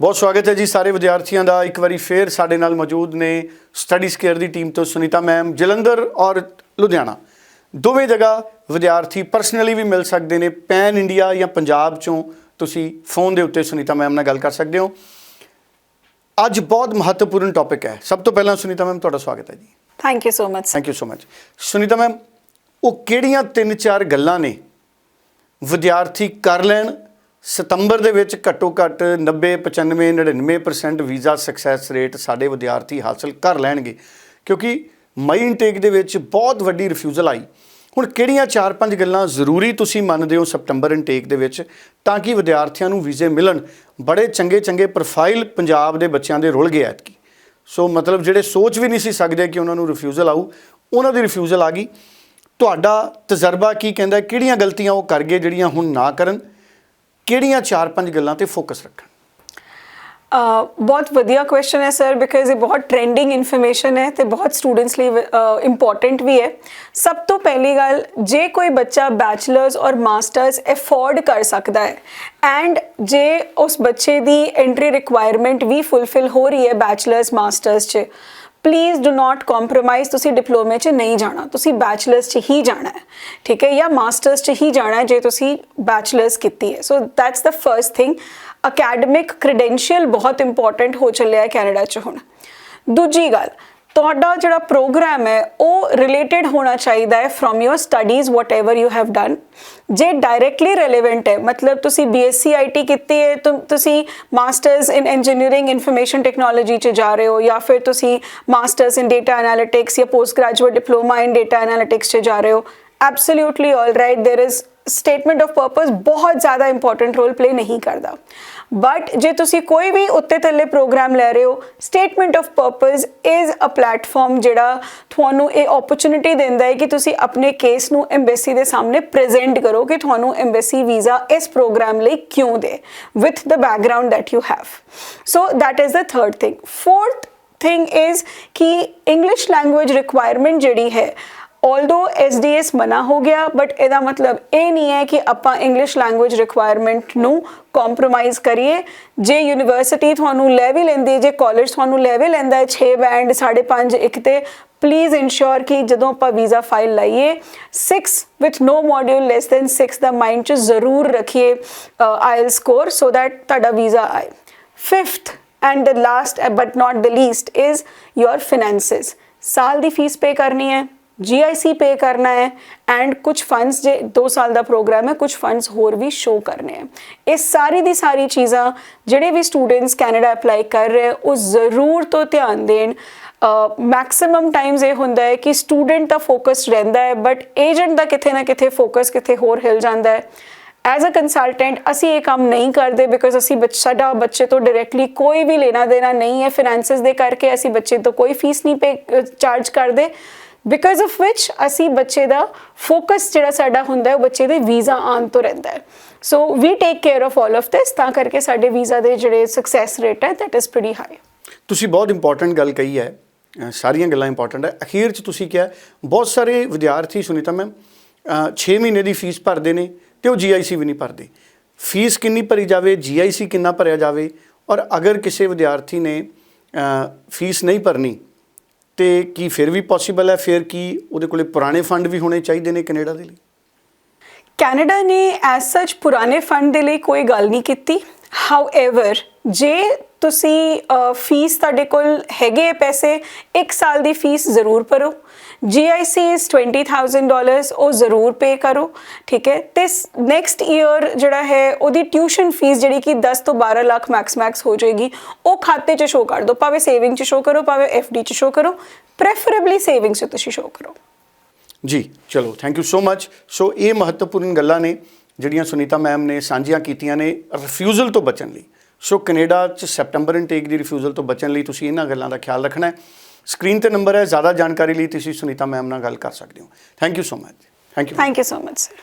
ਬਹੁਤ ਸਵਾਗਤ ਹੈ ਜੀ ਸਾਰੇ ਵਿਦਿਆਰਥੀਆਂ ਦਾ। ਇੱਕ ਵਾਰੀ ਫੇਰ ਸਾਡੇ ਨਾਲ ਮੌਜੂਦ ਨੇ ਸਟੱਡੀ ਸਕੇਅਰ ਦੀ ਟੀਮ ਤੋਂ ਸੁਨੀਤਾ ਮੈਮ ਜਲੰਧਰ ਔਰ ਲੁਧਿਆਣਾ। ਦੋਵੇਂ ਜਗ੍ਹਾ ਵਿਦਿਆਰਥੀ ਪਰਸਨਲੀ ਵੀ ਮਿਲ ਸਕਦੇ ਨੇ ਪੈਨ ਇੰਡੀਆ ਜਾਂ ਪੰਜਾਬ ਚੋਂ। ਤੁਸੀਂ ਫੋਨ ਦੇ ਉੱਤੇ ਸੁਨੀਤਾ ਮੈਮ ਨਾਲ ਗੱਲ ਕਰ ਸਕਦੇ ਹੋ। ਅੱਜ ਬਹੁਤ ਮਹੱਤਵਪੂਰਨ ਟੌਪਿਕ ਹੈ। ਸਭ ਤੋਂ ਪਹਿਲਾਂ ਸੁਨੀਤਾ ਮੈਮ ਤੁਹਾਡਾ ਸਵਾਗਤ ਹੈ ਜੀ। Thank you so much thank you so much Sunita ma'am ਉਹ ਕਿਹੜੀਆਂ ਤਿੰਨ ਚਾਰ ਗੱਲਾਂ ਨੇ? ਵਿਦਿਆਰਥੀ ਕਰ ਲੈਣ ਸਤੰਬਰ ਦੇ ਵਿੱਚ ਘੱਟੋ ਘੱਟ 90 95 99% ਵੀਜ਼ਾ ਸਕਸੈਸ ਰੇਟ ਸਾਡੇ ਵਿਦਿਆਰਥੀ ਹਾਸਲ ਕਰ ਲੈਣਗੇ। ਕਿਉਂਕਿ ਮਈ ਇਨਟੇਕ ਦੇ ਵਿੱਚ ਬਹੁਤ ਵੱਡੀ ਰਿਫਿਊਜ਼ਲ ਆਈ। ਹੁਣ ਕਿਹੜੀਆਂ 4-5 ਗੱਲਾਂ ਜ਼ਰੂਰੀ ਤੁਸੀਂ ਮੰਨਦੇ ਹੋ ਸਤੰਬਰ ਇਨਟੇਕ ਦੇ ਵਿੱਚ, ਤਾਂ ਕਿ ਵਿਦਿਆਰਥੀਆਂ ਨੂੰ ਵੀਜ਼ੇ ਮਿਲਣ? ਬੜੇ ਚੰਗੇ ਚੰਗੇ ਪ੍ਰੋਫਾਈਲ ਪੰਜਾਬ ਦੇ ਬੱਚਿਆਂ ਦੇ ਰੁਲ ਗਏ ਐਤਕੀ। ਸੋ ਮਤਲਬ ਜਿਹੜੇ ਸੋਚ ਵੀ ਨਹੀਂ ਸੀ ਸਕਦੇ ਕਿ ਉਹਨਾਂ ਨੂੰ ਰਿਫਿਊਜ਼ਲ ਆਊ, ਉਹਨਾਂ ਦੀ ਰਿਫਿਊਜ਼ਲ ਆ ਗਈ। ਤੁਹਾਡਾ ਤਜਰਬਾ ਕੀ ਕਹਿੰਦਾ ਕਿਹੜੀਆਂ ਗਲਤੀਆਂ ਉਹ ਕਰ ਗਏ ਜਿਹੜੀਆਂ ਹੁਣ ਨਾ ਕਰਨ? ਕਿਹੜੀਆਂ 4-5 ਗੱਲਾਂ ਤੇ ਫੋਕਸ ਰੱਖਣ? ਬਹੁਤ ਵਧੀਆ ਕੁਐਸਚਨ ਹੈ ਸਰ ਬਿਕਾਜ਼ ਇਹ ਬਹੁਤ ਟ੍ਰੈਂਡਿੰਗ ਇਨਫੋਰਮੇਸ਼ਨ ਹੈ ਤੇ ਬਹੁਤ ਸਟੂਡੈਂਟਸ ਲਈ ਇੰਪੋਰਟੈਂਟ ਵੀ ਹੈ। ਸਭ ਤੋਂ ਪਹਿਲੀ ਗੱਲ, ਜੇ ਕੋਈ ਬੱਚਾ ਬੈਚਲਰਸ ਔਰ ਮਾਸਟਰਸ ਅਫੋਰਡ ਕਰ ਸਕਦਾ ਹੈ ਐਂਡ ਜੇ ਉਸ ਬੱਚੇ ਦੀ ਐਂਟਰੀ ਰਿਕੁਆਇਰਮੈਂਟ ਵੀ ਫੁੱਲਫਿਲ ਹੋ ਰਹੀ ਹੈ ਬੈਚਲਰਸ ਮਾਸਟਰਸ 'ਚ ਪਲੀਜ਼ ਡੂ ਨਾਟ ਕੰਪਰੋਮਾਈਜ਼ ਤੁਸੀਂ ਡਿਪਲੋਮੇ 'ਚ ਨਹੀਂ ਜਾਣਾ। ਤੁਸੀਂ ਬੈਚਲਰਸ 'ਚ ਹੀ ਜਾਣਾ ਹੈ। ਠੀਕ ਹੈ? ਜਾਂ ਮਾਸਟਰਸ 'ਚ ਹੀ ਜਾਣਾ ਹੈ ਜੇ ਤੁਸੀਂ ਬੈਚਲਰਸ ਕੀਤੀ ਹੈ। So that's the first thing academic credential ਬਹੁਤ ਇੰਪੋਰਟੈਂਟ ਹੋ ਚੱਲਿਆ ਹੈ ਕੈਨੇਡਾ 'ਚ ਹੁਣ। ਦੂਜੀ ਗੱਲ ਤੁਹਾਡਾ ਜਿਹੜਾ ਪ੍ਰੋਗਰਾਮ ਹੈ ਉਹ ਰਿਲੇਟਡ ਹੋਣਾ ਚਾਹੀਦਾ ਹੈ from your studies whatever you have done ਜੇ ਡਾਇਰੈਕਟਲੀ ਰੈਲੇਵੈਂਟ ਹੈ ਮਤਲਬ ਤੁਸੀਂ ਬੀਐਸਸੀ ਆਈਟੀ ਕੀਤੀ ਹੈ ਤੁ- ਤੁਸੀਂ masters in engineering information technology ਚ ਜਾ ਰਹੇ ਹੋ ਜਾਂ ਫਿਰ ਤੁਸੀਂ ਮਾਸਟਰਸ ਇਨ ਡਾਟਾ ਐਨਾਲਿਟਿਕਸ ਜਾਂ post graduate diploma in data analytics ਚ ਜਾ ਰਹੇ ਹੋ absolutely all right there is statement of purpose ਬਹੁਤ ਜ਼ਿਆਦਾ ਇੰਪੋਰਟੈਂਟ ਰੋਲ ਪਲੇ ਨਹੀਂ ਕਰਦਾ ਬਟ ਜੇ ਤੁਸੀਂ ਕੋਈ ਵੀ ਉੱਤੇ ਥੱਲੇ ਪ੍ਰੋਗਰਾਮ ਲੈ ਰਹੇ ਹੋ statement of purpose is a platform ਜਿਹੜਾ ਤੁਹਾਨੂੰ ਇਹ ਓਪਰਚੁਨਿਟੀ ਦਿੰਦਾ ਹੈ ਕਿ ਤੁਸੀਂ ਆਪਣੇ ਕੇਸ ਨੂੰ ਐਮਬੈਸੀ ਦੇ ਸਾਹਮਣੇ ਪ੍ਰੈਜ਼ੈਂਟ ਕਰੋ ਕਿ ਤੁਹਾਨੂੰ ਐਮਬੈਸੀ ਵੀਜ਼ਾ ਇਸ ਪ੍ਰੋਗਰਾਮ ਲਈ ਕਿਉਂ ਦੇ with the background that you have so that is the third thing fourth thing is ਕਿ ਇੰਗਲਿਸ਼ ਲੈਂਗੁਏਜ ਰਿਕੁਆਇਰਮੈਂਟ ਜਿਹੜੀ ਹੈ although SDS ਮਨਾ ਹੋ ਗਿਆ ਬਟ ਇਹਦਾ ਮਤਲਬ ਇਹ ਨਹੀਂ ਹੈ ਕਿ ਆਪਾਂ ਇੰਗਲਿਸ਼ ਲੈਂਗੁਏਜ ਰਿਕੁਆਇਰਮੈਂਟ ਨੂੰ ਕੰਪਰੋਮਾਈਜ਼ ਕਰੀਏ। ਜੇ ਯੂਨੀਵਰਸਿਟੀ ਤੁਹਾਨੂੰ ਲੈ ਵੀ ਲੈਂਦੀ ਜੇ ਕਾਲਜ ਤੁਹਾਨੂੰ ਲੈ ਵੀ ਲੈਂਦਾ ਹੈ 6 ਬੈਂਡ 5.5 ਇੱਕ ਤੇ ਪਲੀਜ਼ ਇਨਸ਼ੋਰ ਕਿ ਜਦੋਂ ਆਪਾਂ ਵੀਜ਼ਾ ਫਾਈਲ ਲਾਈਏ 6 with no module less than 6 ਦਾ ਮਾਈਂਡ 'ਚ ਜ਼ਰੂਰ ਰੱਖੀਏ ਆਇਲ ਸਕੋਰ ਸੋ that ਤੁਹਾਡਾ ਵੀਜ਼ਾ ਆਏ। Fifth and the last but not the least is your finances ਸਾਲ ਦੀ ਫੀਸ ਪੇ ਕਰਨੀ ਹੈ। GIC ਪੇ ਕਰਨਾ ਹੈ ਐਂਡ ਕੁਝ ਫੰਡਸ ਜੇ 2 ਸਾਲ ਦਾ ਪ੍ਰੋਗਰਾਮ ਹੈ ਕੁਝ ਫੰਡਸ ਹੋਰ ਵੀ ਸ਼ੋ ਕਰਨੇ ਹੈ। ਇਹ ਸਾਰੀ ਦੀ ਸਾਰੀ ਚੀਜ਼ਾਂ ਜਿਹੜੇ ਵੀ ਸਟੂਡੈਂਟਸ ਕੈਨੇਡਾ ਅਪਲਾਈ ਕਰ ਰਹੇ ਉਹ ਜ਼ਰੂਰ ਤੋਂ ਧਿਆਨ ਦੇਣ। ਮੈਕਸਿਮਮ ਟਾਈਮਸ ਇਹ ਹੁੰਦਾ ਹੈ ਕਿ ਸਟੂਡੈਂਟ ਦਾ ਫੋਕਸ ਰਹਿੰਦਾ ਹੈ ਬਟ ਏਜੰਟ ਦਾ ਕਿਥੇ ਨਾ ਕਿਥੇ ਫੋਕਸ ਕਿਥੇ ਹੋਰ ਹਿਲ ਜਾਂਦਾ ਹੈ। ਐਜ਼ ਅ ਕੰਸਲਟੈਂਟ ਅਸੀਂ ਇਹ ਕੰਮ ਨਹੀਂ ਕਰਦੇ ਬਿਕੋਜ਼ ਅਸੀਂ ਬੱਚ- ਸਾਡਾ ਬੱਚੇ ਤੋਂ ਡਾਇਰੈਕਟਲੀ ਕੋਈ ਵੀ ਲੈਣਾ ਦੇਣਾ ਨਹੀਂ ਹੈ। ਫਾਈਨੈਂਸਸ ਦੇ ਕਰਕੇ ਅਸੀਂ ਬੱਚੇ ਤੋਂ ਕੋਈ ਫੀਸ ਨਹੀਂ ਪੇ ਚਾਰਜ ਕਰਦੇ। ਬਿਕਾਜ਼ ਆਫ ਵਿਚ ਅਸੀਂ ਬੱਚੇ ਦਾ ਫੋਕਸ ਜਿਹੜਾ ਸਾਡਾ ਹੁੰਦਾ ਹੈ, ਉਹ ਬੱਚੇ ਦੇ ਵੀਜ਼ਾ ਆਉਣ ਤੋਂ ਰਹਿੰਦਾ ਹੈ। So we take care of all of this ਤਾਂ ਕਰਕੇ ਸਾਡੇ ਵੀਜ਼ਾ ਦੇ ਜਿਹੜੇ ਸਕਸੈਸ ਰੇਟ ਹੈ ਦੈਟ ਇਜ਼ ਪ੍ਰੀਟੀ ਹਾਈ ਤੁਸੀਂ ਬਹੁਤ ਇੰਪੋਰਟੈਂਟ ਗੱਲ ਕਹੀ ਹੈ ਸਾਰੀਆਂ ਗੱਲਾਂ ਇੰਪੋਰਟੈਂਟ ਹੈ। ਅਖੀਰ 'ਚ ਤੁਸੀਂ ਕਿਹਾ, ਬਹੁਤ ਸਾਰੇ ਵਿਦਿਆਰਥੀ, ਸੁਨੀਤਾ ਮੈਮ 6 ਮਹੀਨੇ ਦੀ ਫੀਸ ਭਰਦੇ ਨੇ ਤੇ ਉਹ GIC ਵੀ ਨਹੀਂ ਭਰਦੇ। ਫੀਸ ਕਿੰਨੀ ਭਰੀ ਜਾਵੇ GIC ਕਿੰਨਾ ਭਰਿਆ ਜਾਵੇ? ਔਰ ਅਗਰ ਕਿਸੇ ਵਿਦਿਆਰਥੀ ਨੇ ਫੀਸ ਨਹੀਂ ਭਰਨੀ ਤੇ ਕੀ ਫਿਰ ਵੀ ਪੋਸੀਬਲ ਹੈ? ਫਿਰ ਕੀ ਉਹਦੇ ਕੋਲੇ ਪੁਰਾਣੇ ਫੰਡ ਵੀ ਹੋਣੇ ਚਾਹੀਦੇ ਨੇ ਕੈਨੇਡਾ ਦੇ ਲਈ? ਕੈਨੇਡਾ ਨੇ ਐਸ ਸੱਚ ਪੁਰਾਣੇ ਫੰਡ ਦੇ ਲਈ ਕੋਈ ਗੱਲ ਨਹੀਂ ਕੀਤੀ। ਹਾਊਐਵਰ ਜੇ ਤੁਸੀਂ ਫੀਸ ਤੁਹਾਡੇ ਕੋਲ ਹੈਗੇ ਪੈਸੇ 1 ਸਾਲ ਦੀ ਫੀਸ ਜ਼ਰੂਰ ਭਰੋ। GIC is 20000 ਡਾਲਰਸ ਉਹ ਜ਼ਰੂਰ ਪੇ ਕਰੋ, ਠੀਕ ਹੈ? ਤੇ ਨੈਕਸਟ ਈਅਰ ਜਿਹੜਾ ਹੈ, ਉਹਦੀ ਟਿਊਸ਼ਨ ਫੀਸ ਜਿਹੜੀ ਕਿ 10 ਤੋਂ 12 ਲੱਖ ਮੈਕਸ ਮੈਕਸ ਹੋ ਜਾਏਗੀ, ਉਹ ਖਾਤੇ 'ਚ ਸ਼ੋ ਕਰ ਦਿਓ, ਭਾਵੇਂ ਸੇਵਿੰਗ 'ਚ ਸ਼ੋ ਕਰੋ, ਭਾਵੇਂ FD 'ਚ ਸ਼ੋ ਕਰੋ ਪ੍ਰੈਫਰੇਬਲੀ ਸੇਵਿੰਗ 'ਚ ਤੁਸੀਂ ਸ਼ੋ ਕਰੋ। ਜੀ, ਚਲੋ ਥੈਂਕ ਯੂ ਸੋ ਮੱਚ ਸੋ ਇਹ ਮਹੱਤਵਪੂਰਨ ਗੱਲਾਂ ਨੇ ਜਿਹੜੀਆਂ ਸੁਨੀਤਾ ਮੈਮ ਨੇ ਸਾਂਝੀਆਂ ਕੀਤੀਆਂ ਨੇ ਰਿਫਿਊਜ਼ਲ ਤੋਂ ਬਚਣ ਲਈ। ਸੋ ਕੈਨੇਡਾ ਚ ਸੈਪਟੈਂਬਰ ਇਨਟੇਕ ਦੀ ਰਿਫਿਊਜ਼ਲ ਤੋਂ ਬਚਣ ਲਈ ਤੁਸੀਂ ਇਹਨਾਂ ਗੱਲਾਂ ਦਾ ਖਿਆਲ ਰੱਖਣਾ ਹੈ। ਸਕਰੀਨ ਤੇ ਨੰਬਰ ਹੈ, ਜ਼ਿਆਦਾ ਜਾਣਕਾਰੀ ਲਈ ਤੁਸੀਂ ਸੁਨੀਤਾ ਮੈਮ ਨਾਲ ਗੱਲ ਕਰ ਸਕਦੇ ਹੋ। Thank you so much thank you thank you so much sir